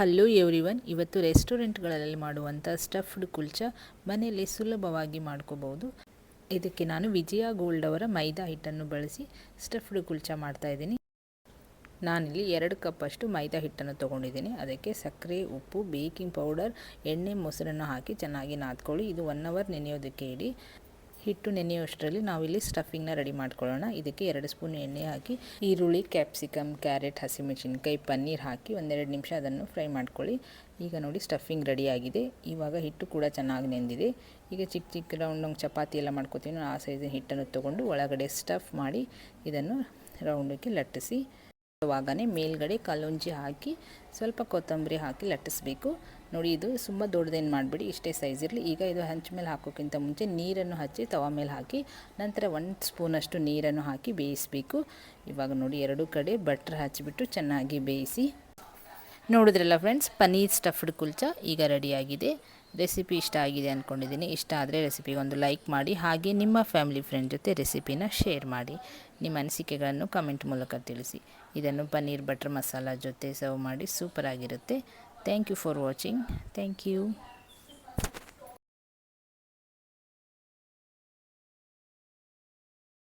Hello everyone ಇವತ್ತು ರೆಸ್ಟೋರೆಂಟ್ಗಳಲ್ಲಿ ಮಾಡುವಂಥ stuffed kulcha ಮನೆಯಲ್ಲಿ ಸುಲಭವಾಗಿ ಮಾಡ್ಕೋಬೋದು ಇದಕ್ಕೆ ನಾನು ವಿಜಯ ಗೋಲ್ಡ್ ಅವರ ಮೈದಾ ಹಿಟ್ಟನ್ನು ಬಳಸಿ ಸ್ಟಫ್ಡ್ ಕುಲ್ಚಾ ಮಾಡ್ತಾಯಿದ್ದೀನಿ ನಾನಿಲ್ಲಿ ಎರಡು ಕಪ್ಪಷ್ಟು ಮೈದಾ ಹಿಟ್ಟನ್ನು ತೊಗೊಂಡಿದ್ದೀನಿ. ಅದಕ್ಕೆ ಸಕ್ಕರೆ, ಉಪ್ಪು ಬೇಕಿಂಗ್ ಪೌಡರ್ ಎಣ್ಣೆ, ಮೊಸರನ್ನು ಹಾಕಿ ಚೆನ್ನಾಗಿ ನಾದ್ಕೊಳ್ಳಿ. ಇದು ಒನ್ ಅವರ್ ನೆನೆಯೋದಕ್ಕೆ ಇಡಿ. ಹಿಟ್ಟು ನೆನೆಯುವಷ್ಟರಲ್ಲಿ ನಾವಿಲ್ಲಿ ಸ್ಟಫಿಂಗ್ನ ರೆಡಿ ಮಾಡ್ಕೊಳ್ಳೋಣ. ಇದಕ್ಕೆ ಎರಡು ಸ್ಪೂನ್ ಎಣ್ಣೆ ಹಾಕಿ, ಈರುಳ್ಳಿ ಕ್ಯಾಪ್ಸಿಕಮ್ ಕ್ಯಾರೆಟ್ ಹಸಿಮೆಣಸಿನ್ಕಾಯಿ, ಪನ್ನೀರ್ ಹಾಕಿ ಒಂದೆರಡು ನಿಮಿಷ ಅದನ್ನು ಫ್ರೈ ಮಾಡ್ಕೊಳ್ಳಿ. ಈಗ ನೋಡಿ ಸ್ಟಫಿಂಗ್ ರೆಡಿಯಾಗಿದೆ ಇವಾಗ ಹಿಟ್ಟು ಕೂಡ ಚೆನ್ನಾಗಿ ನೆಂದಿದೆ. ಈಗ ಚಿಕ್ಕ ಚಿಕ್ಕ ರೌಂಡ್ ಚಪಾತಿ ಎಲ್ಲ ಮಾಡ್ಕೋತೀವಿ ಆ ಸೈಜಿನ ಹಿಟ್ಟನ್ನು ತೊಗೊಂಡು ಒಳಗಡೆ ಸ್ಟಫ್ ಮಾಡಿ ಇದನ್ನು ರೌಂಡಕ್ಕೆ ಲಟ್ಟಿಸಿ ಆವಾಗನೇ ಮೇಲ್ಗಡೆ ಕಲ್ಲುಂಜಿ ಹಾಕಿ, ಸ್ವಲ್ಪ ಕೊತ್ತಂಬರಿ ಹಾಕಿ ಲಟ್ಟಿಸ್ಬೇಕು. ನೋಡಿ, ಇದು ತುಂಬ ದೊಡ್ಡದೇನು ಮಾಡಿಬಿಡಿ, ಇಷ್ಟೇ ಸೈಜ್ ಇರಲಿ. ಈಗ ಇದು ಹಂಚ ಮೇಲೆ ಹಾಕೋಕ್ಕಿಂತ ಮುಂಚೆ ನೀರನ್ನು ಹಚ್ಚಿ, ತವ ಮೇಲೆ ಹಾಕಿ, ನಂತರ ಒಂದು ಸ್ಪೂನಷ್ಟು ನೀರನ್ನು ಹಾಕಿ ಬೇಯಿಸಬೇಕು. ಇವಾಗ ನೋಡಿ, ಎರಡು ಕಡೆ ಬಟ್ರ್ ಹಚ್ಚಿಬಿಟ್ಟು ಚೆನ್ನಾಗಿ ಬೇಯಿಸಿ. ನೋಡಿದ್ರಲ್ಲ ಫ್ರೆಂಡ್ಸ್ ಪನ್ನೀರ್ ಸ್ಟಫ್ಡ್ ಕುಲ್ಚಾ ಈಗ ರೆಡಿಯಾಗಿದೆ. ರೆಸಿಪಿ ಇಷ್ಟ ಆಗಿದೆ ಅಂದ್ಕೊಂಡಿದ್ದೀನಿ ಇಷ್ಟ ಆದರೆ ರೆಸಿಪಿಗೆ ಒಂದು ಲೈಕ್ ಮಾಡಿ, ಹಾಗೆ ನಿಮ್ಮ ಫ್ಯಾಮಿಲಿ ಫ್ರೆಂಡ್ ಜೊತೆ ರೆಸಿಪಿನ ಶೇರ್ ಮಾಡಿ. ನಿಮ್ಮ ಅನಿಸಿಕೆಗಳನ್ನು ಕಮೆಂಟ್ ಮೂಲಕ ತಿಳಿಸಿ. ಇದನ್ನು ಪನ್ನೀರ್ ಬಟರ್ ಮಸಾಲ ಜೊತೆ ಸರ್ವ್ ಮಾಡಿ ಸೂಪರಾಗಿರುತ್ತೆ thank you for watching thank you